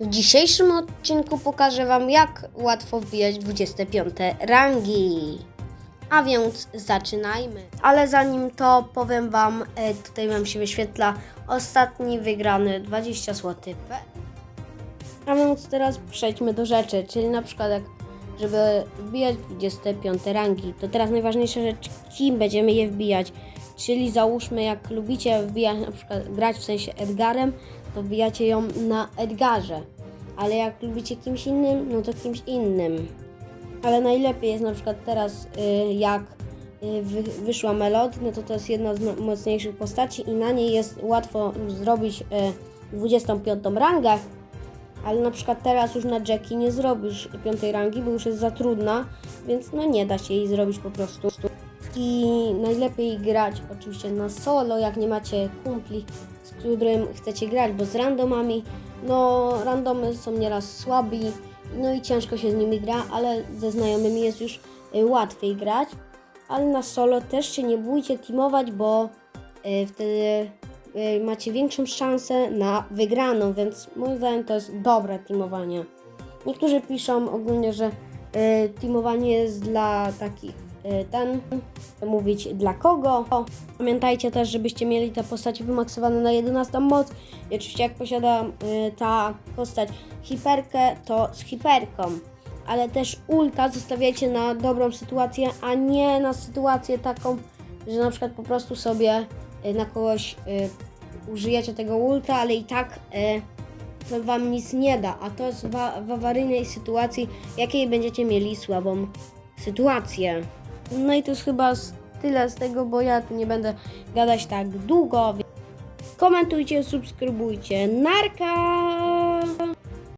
W dzisiejszym odcinku pokażę Wam, jak łatwo wbijać 25 rangi. A więc zaczynajmy. Ale zanim to powiem Wam, e, tutaj Wam się wyświetla ostatni wygrany 20 zł. A więc teraz przejdźmy do rzeczy, czyli na przykład jak żeby wbijać 25 rangi, to teraz najważniejsza rzecz, kim będziemy je wbijać. Czyli załóżmy, jak lubicie wbijać, na przykład grać w sensie Edgarem, to wbijacie ją na Edgarze. Ale jak lubicie kimś innym, no to kimś innym. Ale najlepiej jest na przykład teraz, y, jak y, wy, wyszła Melody, no to to jest jedna z mo- mocniejszych postaci i na niej jest łatwo zrobić y, 25 rangę. Ale na przykład teraz już na Jackie nie zrobisz piątej rangi, bo już jest za trudna, więc no nie da się jej zrobić po prostu. I najlepiej grać oczywiście na solo, jak nie macie kumpli, z którym chcecie grać, bo z randomami, no randomy są nieraz słabi, no i ciężko się z nimi gra, ale ze znajomymi jest już y, łatwiej grać. Ale na solo też się nie bójcie teamować, bo y, wtedy y, macie większą szansę na wygraną, więc moim zdaniem to jest dobre teamowanie. Niektórzy piszą ogólnie, że teamowanie jest dla takich ten, mówić dla kogo. Pamiętajcie też, żebyście mieli te postacie wymaksowane na 11 moc. I oczywiście jak posiada y, ta postać hiperkę, to z hiperką. Ale też ulta zostawiajcie na dobrą sytuację, a nie na sytuację taką, że na przykład po prostu sobie y, na kogoś y, użyjecie tego ulta, ale i tak y, to wam nic nie da, a to jest w awaryjnej sytuacji, jakiej będziecie mieli słabą sytuację. No i to jest chyba tyle z tego, bo ja tu nie będę gadać tak długo. Komentujcie, subskrybujcie. Narka!